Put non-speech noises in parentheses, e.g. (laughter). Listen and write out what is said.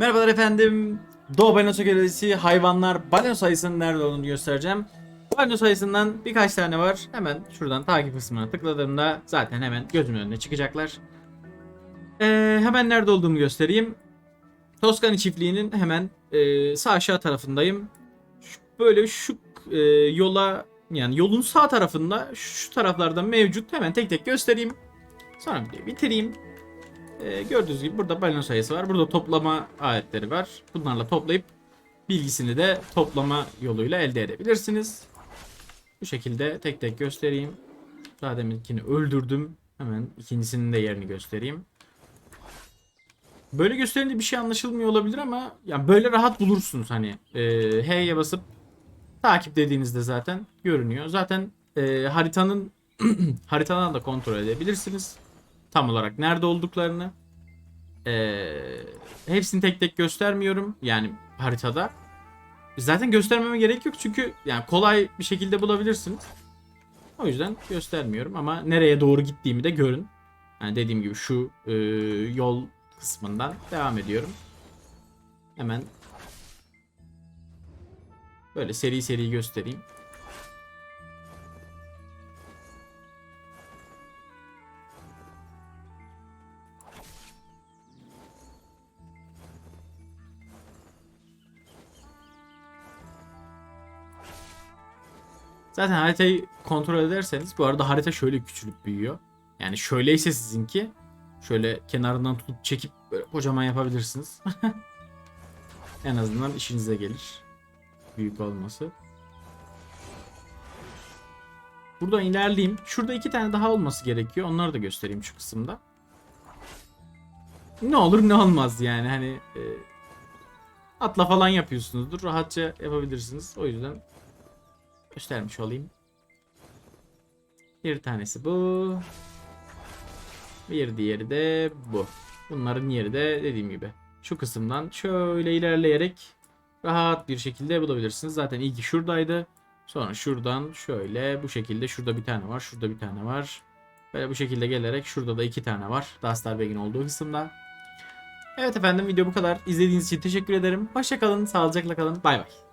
Merhabalar efendim. Doğu Balinosu Galerisi hayvanlar balino sayısının nerede olduğunu göstereceğim. Balino sayısından birkaç tane var. Hemen şuradan takip kısmına tıkladığımda zaten hemen gözümün önüne çıkacaklar. Ee, hemen nerede olduğumu göstereyim. Toskani çiftliğinin hemen e, sağ aşağı tarafındayım. Şu- böyle şu e, yola yani yolun sağ tarafında şu taraflarda mevcut. Hemen tek tek göstereyim. Sonra bitireyim. Ee, gördüğünüz gibi burada balino sayısı var. Burada toplama aletleri var. Bunlarla toplayıp bilgisini de toplama yoluyla elde edebilirsiniz. Bu şekilde tek tek göstereyim. Daha deminkini öldürdüm. Hemen ikincisinin de yerini göstereyim. Böyle gösterince bir şey anlaşılmıyor olabilir ama yani böyle rahat bulursunuz hani. E, H'ye basıp takip dediğinizde zaten görünüyor. Zaten e, haritanın (clears throat) haritadan da kontrol edebilirsiniz tam olarak nerede olduklarını. Ee, hepsini tek tek göstermiyorum yani haritada. Zaten göstermeme gerek yok çünkü yani kolay bir şekilde bulabilirsiniz. O yüzden göstermiyorum ama nereye doğru gittiğimi de görün. Yani dediğim gibi şu e, yol kısmından devam ediyorum. Hemen böyle seri seri göstereyim. Zaten haritayı kontrol ederseniz bu arada harita şöyle küçülüp büyüyor. Yani şöyleyse sizinki şöyle kenarından tutup çekip böyle kocaman yapabilirsiniz. (laughs) en azından işinize gelir. Büyük olması. Buradan ilerleyeyim. Şurada iki tane daha olması gerekiyor. Onları da göstereyim şu kısımda. Ne olur ne olmaz yani hani e, atla falan yapıyorsunuzdur. Rahatça yapabilirsiniz. O yüzden göstermiş olayım. Bir tanesi bu. Bir diğeri de bu. Bunların yeri de dediğim gibi şu kısımdan şöyle ilerleyerek rahat bir şekilde bulabilirsiniz. Zaten ilki şuradaydı. Sonra şuradan şöyle bu şekilde şurada bir tane var. Şurada bir tane var. Böyle bu şekilde gelerek şurada da iki tane var. Dusterberg'in olduğu kısımda. Evet efendim video bu kadar. İzlediğiniz için teşekkür ederim. Hoşçakalın, sağlıcakla kalın. Bay bay.